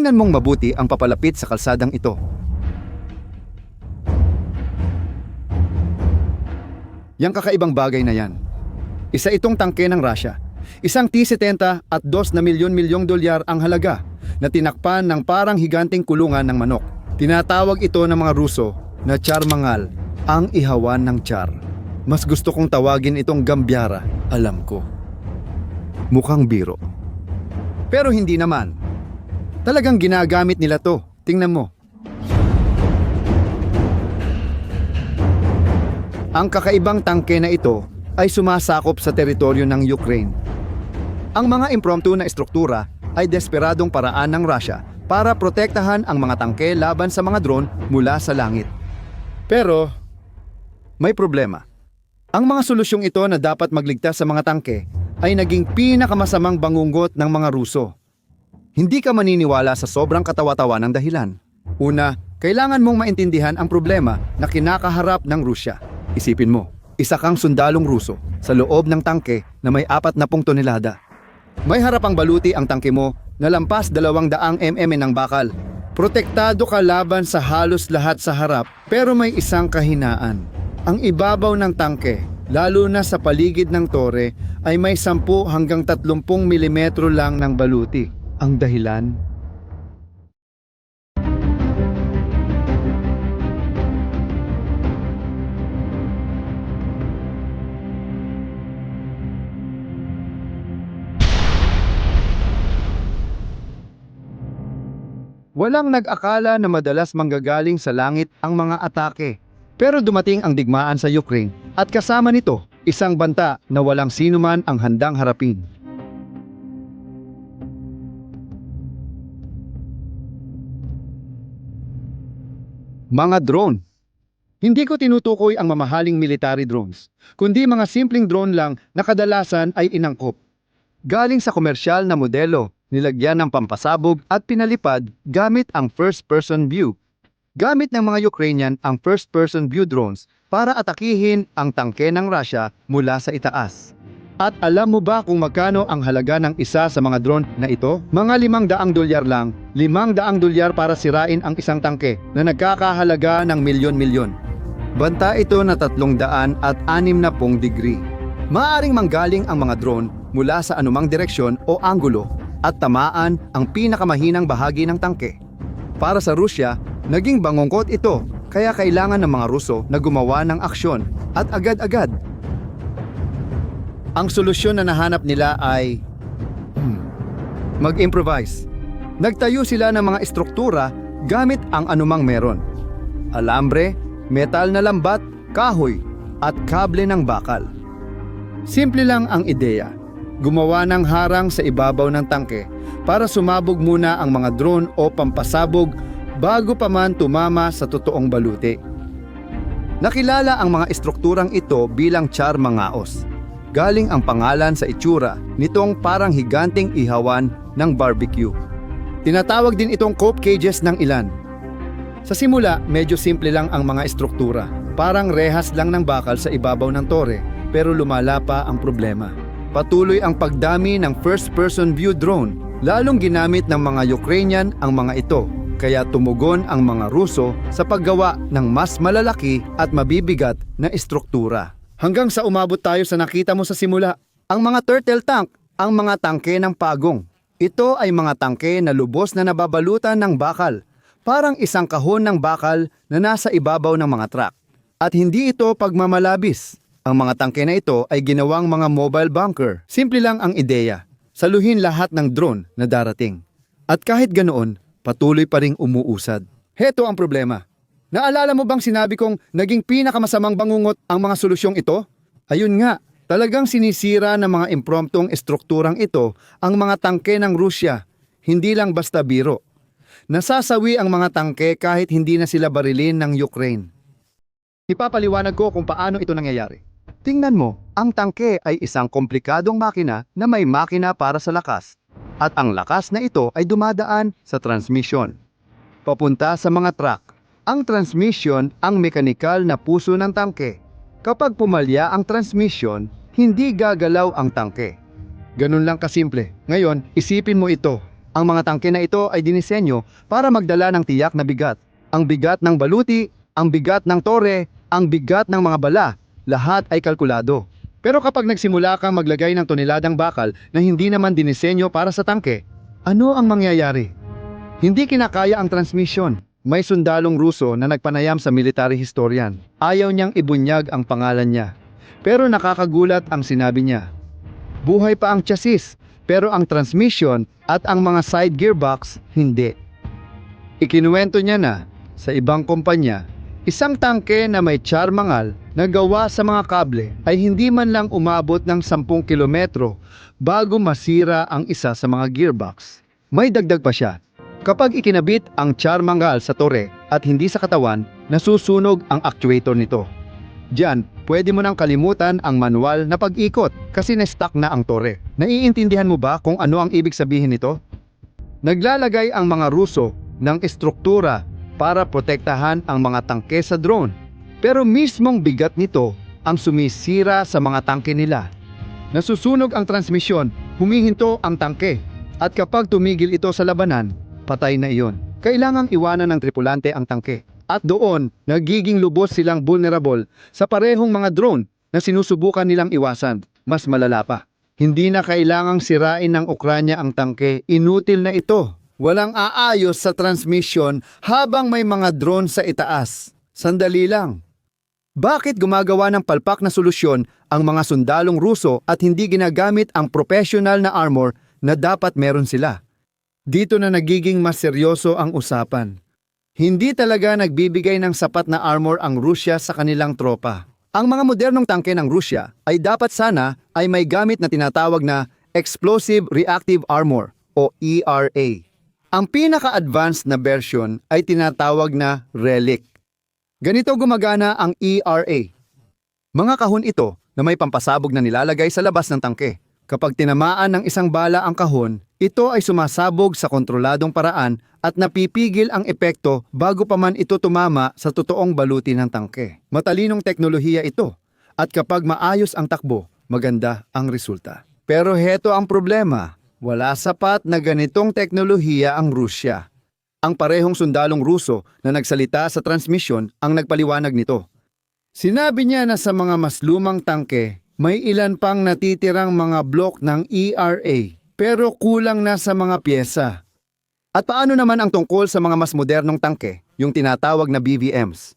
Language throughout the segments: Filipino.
Tingnan mong mabuti ang papalapit sa kalsadang ito. Yang kakaibang bagay na yan. Isa itong tangke ng Russia. Isang T-70 at 2 na milyon-milyong dolyar ang halaga na tinakpan ng parang higanting kulungan ng manok. Tinatawag ito ng mga Ruso na Char Mangal, ang ihawan ng Char. Mas gusto kong tawagin itong Gambyara, alam ko. Mukhang biro. Pero hindi naman. Talagang ginagamit nila to. Tingnan mo. Ang kakaibang tangke na ito ay sumasakop sa teritoryo ng Ukraine. Ang mga impromptu na estruktura ay desperadong paraan ng Russia para protektahan ang mga tangke laban sa mga drone mula sa langit. Pero, may problema. Ang mga solusyong ito na dapat magligtas sa mga tangke ay naging pinakamasamang bangungot ng mga Ruso. Hindi ka maniniwala sa sobrang katawa-tawa ng dahilan. Una, kailangan mong maintindihan ang problema na kinakaharap ng Rusya. Isipin mo, isa kang sundalong Ruso sa loob ng tangke na may apat na pung tonelada. May harapang baluti ang tangke mo na lampas dalawang daang mm ng bakal. Protektado ka laban sa halos lahat sa harap pero may isang kahinaan. Ang ibabaw ng tangke, lalo na sa paligid ng tore, ay may 10 hanggang 30 mm lang ng baluti. Ang dahilan? Walang nag-akala na madalas manggagaling sa langit ang mga atake. Pero dumating ang digmaan sa Ukraine at kasama nito isang banta na walang sinuman ang handang harapin. Mga drone. Hindi ko tinutukoy ang mamahaling military drones, kundi mga simpleng drone lang na kadalasan ay inangkop. Galing sa komersyal na modelo, nilagyan ng pampasabog at pinalipad gamit ang first-person view. Gamit ng mga Ukrainian ang first-person view drones para atakihin ang tangke ng Russia mula sa itaas. At alam mo ba kung magkano ang halaga ng isa sa mga drone na ito? Mga limang daang dolyar lang, limang daang dolyar para sirain ang isang tangke na nagkakahalaga ng milyon-milyon. Banta ito na tatlong daan at anim na pong degree. Maaring manggaling ang mga drone mula sa anumang direksyon o anggulo at tamaan ang pinakamahinang bahagi ng tangke. Para sa Rusya, naging bangungkot ito kaya kailangan ng mga Ruso na gumawa ng aksyon at agad-agad. Ang solusyon na nahanap nila ay hmm, mag-improvise. Nagtayo sila ng mga estruktura gamit ang anumang meron. Alambre, metal na lambat, kahoy, at kable ng bakal. Simple lang ang ideya. Gumawa ng harang sa ibabaw ng tangke para sumabog muna ang mga drone o pampasabog bago pa man tumama sa totoong baluti. Nakilala ang mga estrukturang ito bilang char mangaos. Galing ang pangalan sa itsura nitong parang higanting ihawan ng barbecue. Tinatawag din itong cope cages ng ilan. Sa simula, medyo simple lang ang mga estruktura. Parang rehas lang ng bakal sa ibabaw ng tore, pero lumala pa ang problema. Patuloy ang pagdami ng first-person view drone, lalong ginamit ng mga Ukrainian ang mga ito, kaya tumugon ang mga Ruso sa paggawa ng mas malalaki at mabibigat na estruktura. Hanggang sa umabot tayo sa nakita mo sa simula, ang mga turtle tank, ang mga tangke ng pagong. Ito ay mga tangke na lubos na nababalutan ng bakal, parang isang kahon ng bakal na nasa ibabaw ng mga truck. At hindi ito pagmamalabis. Ang mga tangke na ito ay ginawang mga mobile bunker. Simple lang ang ideya. Saluhin lahat ng drone na darating. At kahit ganoon, patuloy pa ring umuusad. Heto ang problema. Naalala mo bang sinabi kong naging pinakamasamang bangungot ang mga solusyong ito? Ayun nga, talagang sinisira ng mga impromptong estrukturang ito ang mga tangke ng Rusya. Hindi lang basta biro. Nasasawi ang mga tangke kahit hindi na sila barilin ng Ukraine. Ipapaliwanag ko kung paano ito nangyayari. Tingnan mo, ang tangke ay isang komplikadong makina na may makina para sa lakas. At ang lakas na ito ay dumadaan sa transmission. Papunta sa mga truck. Ang transmission ang mekanikal na puso ng tangke. Kapag pumalya ang transmission, hindi gagalaw ang tangke. Ganun lang kasimple. Ngayon, isipin mo ito. Ang mga tangke na ito ay dinisenyo para magdala ng tiyak na bigat. Ang bigat ng baluti, ang bigat ng tore, ang bigat ng mga bala, lahat ay kalkulado. Pero kapag nagsimula kang maglagay ng toneladang bakal na hindi naman dinisenyo para sa tangke, ano ang mangyayari? Hindi kinakaya ang transmission. May sundalong Ruso na nagpanayam sa military historian. Ayaw niyang ibunyag ang pangalan niya. Pero nakakagulat ang sinabi niya. Buhay pa ang chassis, pero ang transmission at ang mga side gearbox, hindi. Ikinuwento niya na, sa ibang kumpanya, isang tangke na may charmangal na gawa sa mga kable ay hindi man lang umabot ng 10 kilometro bago masira ang isa sa mga gearbox. May dagdag pa siya. Kapag ikinabit ang charmangal sa tore at hindi sa katawan, nasusunog ang actuator nito. Diyan, pwede mo nang kalimutan ang manual na pag-ikot kasi na-stuck na ang tore. Naiintindihan mo ba kung ano ang ibig sabihin nito? Naglalagay ang mga Ruso ng estruktura para protektahan ang mga tangke sa drone. Pero mismong bigat nito ang sumisira sa mga tangke nila. Nasusunog ang transmisyon, humihinto ang tangke, at kapag tumigil ito sa labanan, patay na iyon. Kailangang iwanan ng tripulante ang tangke. At doon, nagiging lubos silang vulnerable sa parehong mga drone na sinusubukan nilang iwasan. Mas malala pa. Hindi na kailangang sirain ng Ukranya ang tangke, inutil na ito. Walang aayos sa transmission habang may mga drone sa itaas. Sandali lang. Bakit gumagawa ng palpak na solusyon ang mga sundalong Ruso at hindi ginagamit ang professional na armor na dapat meron sila? Dito na nagiging mas seryoso ang usapan. Hindi talaga nagbibigay ng sapat na armor ang Rusya sa kanilang tropa. Ang mga modernong tangke ng Rusya ay dapat sana ay may gamit na tinatawag na Explosive Reactive Armor o ERA. Ang pinaka-advanced na version ay tinatawag na Relic. Ganito gumagana ang ERA. Mga kahon ito na may pampasabog na nilalagay sa labas ng tangke. Kapag tinamaan ng isang bala ang kahon, ito ay sumasabog sa kontroladong paraan at napipigil ang epekto bago pa man ito tumama sa totoong baluti ng tangke. Matalinong teknolohiya ito at kapag maayos ang takbo, maganda ang resulta. Pero heto ang problema, wala sapat na ganitong teknolohiya ang Rusya. Ang parehong sundalong Ruso na nagsalita sa transmission ang nagpaliwanag nito. Sinabi niya na sa mga mas lumang tangke, may ilan pang natitirang mga blok ng ERA pero kulang na sa mga pyesa. At paano naman ang tungkol sa mga mas modernong tangke, yung tinatawag na BVMs?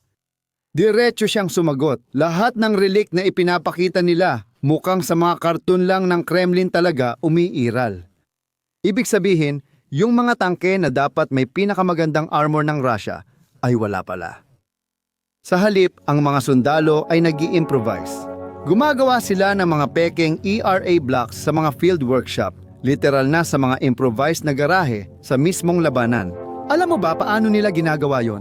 Diretso siyang sumagot. Lahat ng relic na ipinapakita nila mukhang sa mga karton lang ng Kremlin talaga umiiral. Ibig sabihin, yung mga tangke na dapat may pinakamagandang armor ng Russia ay wala pala. Sa halip, ang mga sundalo ay nag improvise Gumagawa sila ng mga peking ERA blocks sa mga field workshop, literal na sa mga improvised na garahe sa mismong labanan. Alam mo ba paano nila ginagawa yon?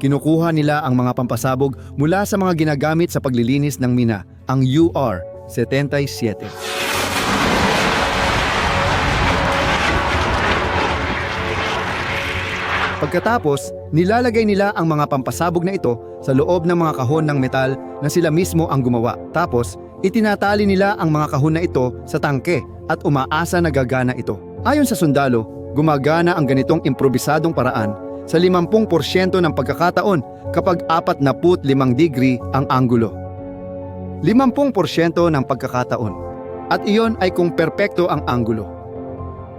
Kinukuha nila ang mga pampasabog mula sa mga ginagamit sa paglilinis ng mina, ang UR-77. Pagkatapos, nilalagay nila ang mga pampasabog na ito sa loob ng mga kahon ng metal na sila mismo ang gumawa. Tapos, itinatali nila ang mga kahon na ito sa tangke at umaasa na gagana ito. Ayon sa sundalo, gumagana ang ganitong improbisadong paraan sa 50% ng pagkakataon kapag 45 degree ang anggulo. 50% ng pagkakataon. At iyon ay kung perpekto ang anggulo.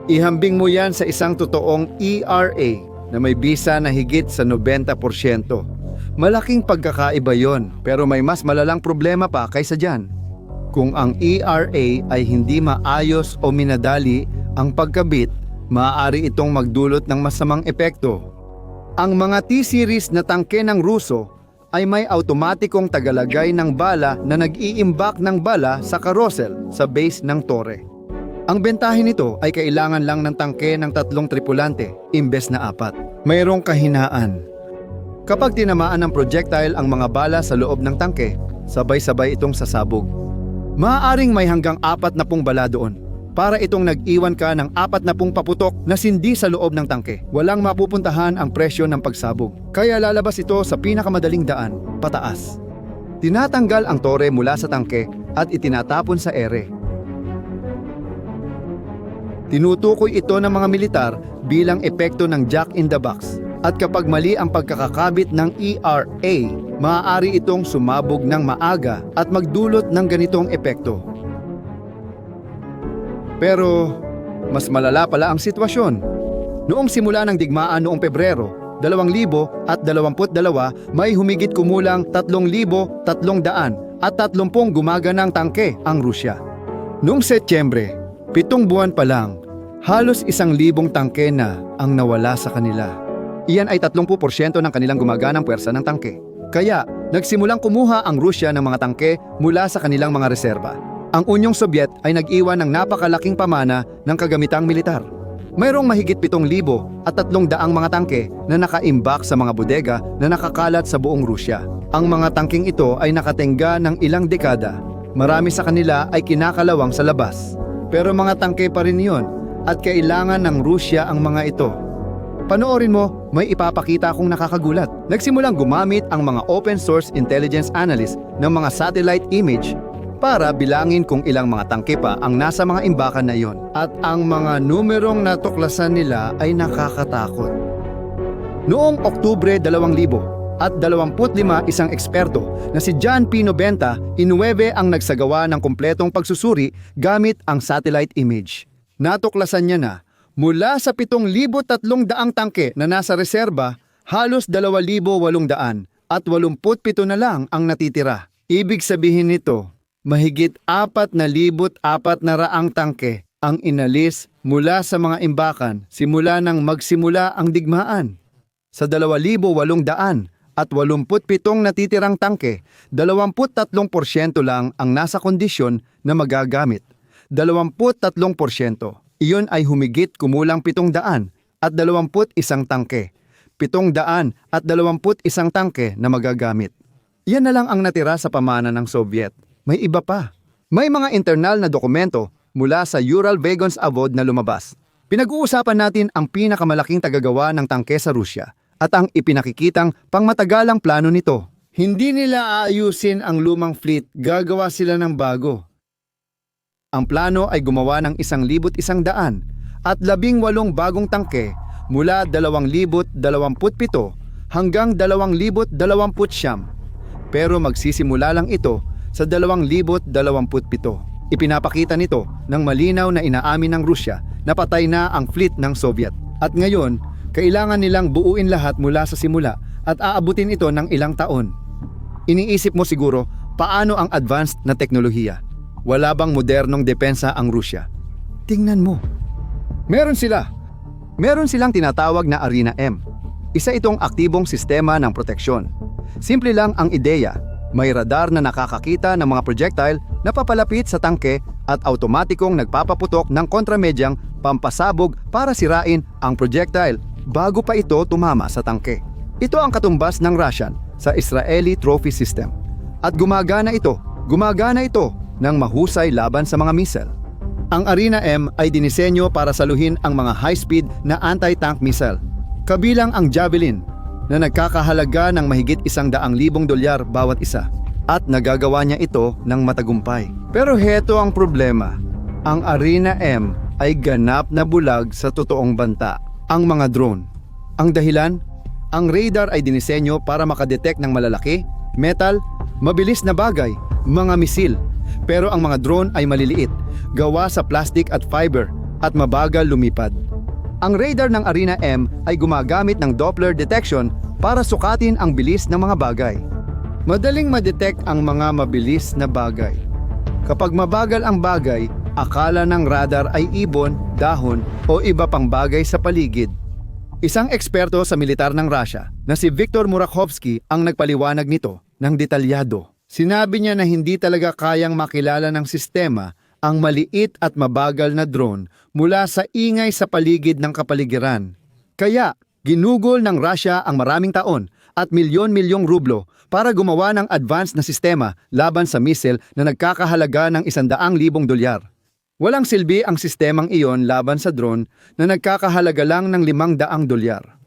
Ihambing mo yan sa isang totoong ERA na may bisa na higit sa 90%. Malaking pagkakaiba yon pero may mas malalang problema pa kaysa dyan. Kung ang ERA ay hindi maayos o minadali ang pagkabit, maaari itong magdulot ng masamang epekto. Ang mga T-series na tangke ng Ruso ay may automatikong tagalagay ng bala na nag-iimbak ng bala sa carousel sa base ng tore. Ang bentahin nito ay kailangan lang ng tangke ng tatlong tripulante, imbes na apat. Mayroong kahinaan. Kapag tinamaan ng projectile ang mga bala sa loob ng tangke, sabay-sabay itong sasabog. Maaaring may hanggang apat na pong bala doon. Para itong nag-iwan ka ng apat na pong paputok na sindi sa loob ng tangke. Walang mapupuntahan ang presyo ng pagsabog. Kaya lalabas ito sa pinakamadaling daan, pataas. Tinatanggal ang tore mula sa tangke at itinatapon sa ere. Tinutukoy ito ng mga militar bilang epekto ng Jack in the Box. At kapag mali ang pagkakakabit ng ERA, maaari itong sumabog ng maaga at magdulot ng ganitong epekto. Pero mas malala pala ang sitwasyon. Noong simula ng digmaan noong Pebrero, 2022, may humigit kumulang 3,300 at 30 gumaganang tangke ang Rusya. Noong Setyembre, pitong buwan pa lang, halos isang libong tangke na ang nawala sa kanila. Iyan ay 30% ng kanilang gumaganang puwersa ng tangke. Kaya, nagsimulang kumuha ang Rusya ng mga tangke mula sa kanilang mga reserba. Ang Unyong Sobyet ay nag-iwan ng napakalaking pamana ng kagamitang militar. Mayroong mahigit 7,000 at 300 mga tangke na nakaimbak sa mga bodega na nakakalat sa buong Rusya. Ang mga tangking ito ay nakatenga ng ilang dekada. Marami sa kanila ay kinakalawang sa labas. Pero mga tangke pa rin yon at kailangan ng Rusya ang mga ito. Panoorin mo, may ipapakita akong nakakagulat. Nagsimulang gumamit ang mga open source intelligence analyst ng mga satellite image para bilangin kung ilang mga tangke pa ang nasa mga imbakan na iyon. At ang mga numerong natuklasan nila ay nakakatakot. Noong Oktubre 2000 at 25 isang eksperto na si John Pino Benta, inuwebe ang nagsagawa ng kumpletong pagsusuri gamit ang satellite image. Natuklasan niya na mula sa 7,300 tangke na nasa reserba, halos 2,800 at 87 na lang ang natitira. Ibig sabihin nito, mahigit 4,400 na raang tangke ang inalis mula sa mga imbakan simula nang magsimula ang digmaan. Sa 2,800 at 87 natitirang tangke, 23% lang ang nasa kondisyon na magagamit. 23%. Iyon ay humigit kumulang 700 at 21 tangke. 700 at 21 tangke na magagamit. Yan na lang ang natira sa pamana ng Soviet. May iba pa. May mga internal na dokumento mula sa Ural Vagons Avod na lumabas. Pinag-uusapan natin ang pinakamalaking tagagawa ng tangke sa Rusya at ang ipinakikitang pangmatagalang plano nito. Hindi nila aayusin ang lumang fleet, gagawa sila ng bago. Ang plano ay gumawa ng isang libot isang daan at labing walong bagong tangke mula 2027 hanggang 2029. Pero magsisimula lang ito sa 2027. Ipinapakita nito ng malinaw na inaamin ng Rusya na patay na ang fleet ng Soviet. At ngayon, kailangan nilang buuin lahat mula sa simula at aabutin ito ng ilang taon. Iniisip mo siguro paano ang advanced na teknolohiya. Wala bang modernong depensa ang Rusya? Tingnan mo. Meron sila. Meron silang tinatawag na Arena M. Isa itong aktibong sistema ng proteksyon. Simple lang ang ideya. May radar na nakakakita ng mga projectile na papalapit sa tangke at automatikong nagpapaputok ng kontramedyang pampasabog para sirain ang projectile bago pa ito tumama sa tangke. Ito ang katumbas ng Russian sa Israeli trophy system. At gumagana ito, gumagana ito ng mahusay laban sa mga missile. Ang Arena M ay dinisenyo para saluhin ang mga high-speed na anti-tank missile. Kabilang ang Javelin na nagkakahalaga ng mahigit isang daang libong dolyar bawat isa at nagagawa niya ito ng matagumpay. Pero heto ang problema. Ang Arena M ay ganap na bulag sa totoong banta, ang mga drone. Ang dahilan? Ang radar ay dinisenyo para makadetect ng malalaki, metal, mabilis na bagay, mga misil. Pero ang mga drone ay maliliit, gawa sa plastic at fiber at mabagal lumipad. Ang radar ng Arena M ay gumagamit ng Doppler detection para sukatin ang bilis ng mga bagay. Madaling madetect ang mga mabilis na bagay. Kapag mabagal ang bagay, akala ng radar ay ibon, dahon o iba pang bagay sa paligid. Isang eksperto sa militar ng Russia na si Viktor Murakhovsky ang nagpaliwanag nito ng detalyado. Sinabi niya na hindi talaga kayang makilala ng sistema ang maliit at mabagal na drone mula sa ingay sa paligid ng kapaligiran. Kaya, ginugol ng Russia ang maraming taon at milyon-milyong rublo para gumawa ng advanced na sistema laban sa missile na nagkakahalaga ng isandaang libong dolyar. Walang silbi ang sistemang iyon laban sa drone na nagkakahalaga lang ng limang daang dolyar.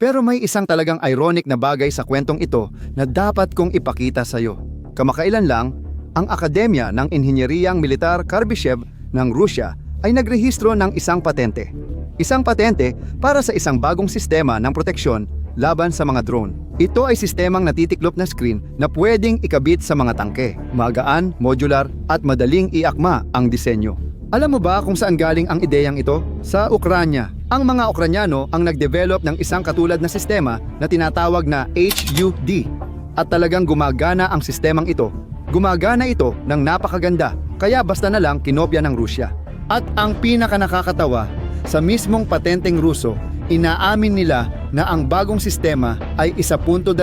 Pero may isang talagang ironic na bagay sa kwentong ito na dapat kong ipakita sa iyo. Kamakailan lang, ang Akademya ng Inhinyeriyang Militar Karbyshev ng Rusya ay nagrehistro ng isang patente. Isang patente para sa isang bagong sistema ng proteksyon laban sa mga drone. Ito ay sistemang natitiklop na screen na pwedeng ikabit sa mga tangke. Magaan, modular at madaling iakma ang disenyo. Alam mo ba kung saan galing ang ideyang ito? Sa Ukranya. Ang mga Ukranyano ang nagdevelop ng isang katulad na sistema na tinatawag na HUD. At talagang gumagana ang sistemang ito. Gumagana ito ng napakaganda, kaya basta na lang kinopya ng Rusya. At ang pinaka nakakatawa, sa mismong patenteng Ruso, inaamin nila na ang bagong sistema ay 1.2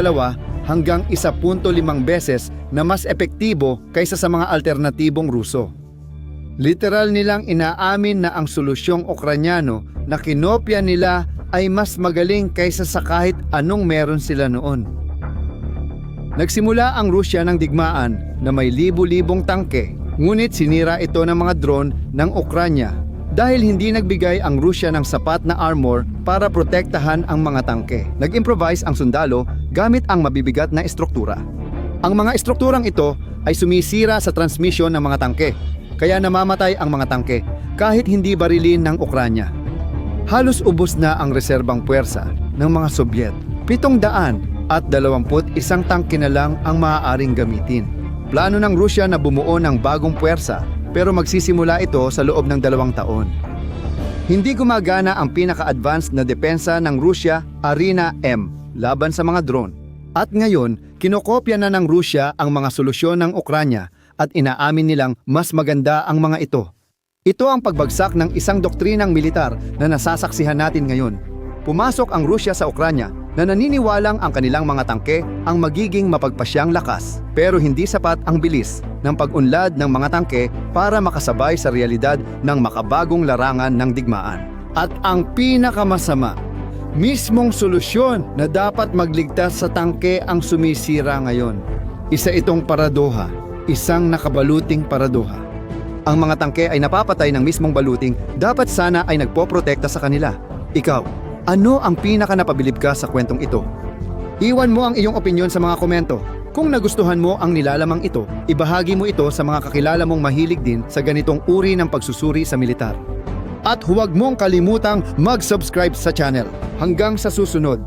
hanggang 1.5 beses na mas epektibo kaysa sa mga alternatibong Ruso. Literal nilang inaamin na ang solusyong Ukranyano na kinopya nila ay mas magaling kaysa sa kahit anong meron sila noon. Nagsimula ang Rusya ng digmaan na may libu-libong tangke, ngunit sinira ito ng mga drone ng Ukranya dahil hindi nagbigay ang Rusya ng sapat na armor para protektahan ang mga tangke. Nag-improvise ang sundalo gamit ang mabibigat na estruktura. Ang mga estrukturang ito ay sumisira sa transmisyon ng mga tangke, kaya namamatay ang mga tangke kahit hindi barilin ng Ukranya. Halos ubos na ang reserbang puwersa ng mga Sobyet. Pitong daan at dalawamput isang tangke na lang ang maaaring gamitin. Plano ng Rusya na bumuo ng bagong puwersa pero magsisimula ito sa loob ng dalawang taon. Hindi gumagana ang pinaka-advanced na depensa ng Rusya, Arena M, laban sa mga drone. At ngayon, kinokopya na ng Rusya ang mga solusyon ng Ukranya at inaamin nilang mas maganda ang mga ito. Ito ang pagbagsak ng isang doktrinang militar na nasasaksihan natin ngayon. Pumasok ang Rusya sa Ukranya na naniniwalang ang kanilang mga tangke ang magiging mapagpasyang lakas pero hindi sapat ang bilis ng pag-unlad ng mga tangke para makasabay sa realidad ng makabagong larangan ng digmaan. At ang pinakamasama, mismong solusyon na dapat magligtas sa tangke ang sumisira ngayon. Isa itong paradoha, isang nakabaluting paradoha. Ang mga tangke ay napapatay ng mismong baluting, dapat sana ay nagpoprotekta sa kanila. Ikaw, ano ang pinaka napabilib ka sa kwentong ito? Iwan mo ang iyong opinion sa mga komento. Kung nagustuhan mo ang nilalamang ito, ibahagi mo ito sa mga kakilala mong mahilig din sa ganitong uri ng pagsusuri sa militar. At huwag mong kalimutang mag-subscribe sa channel. Hanggang sa susunod,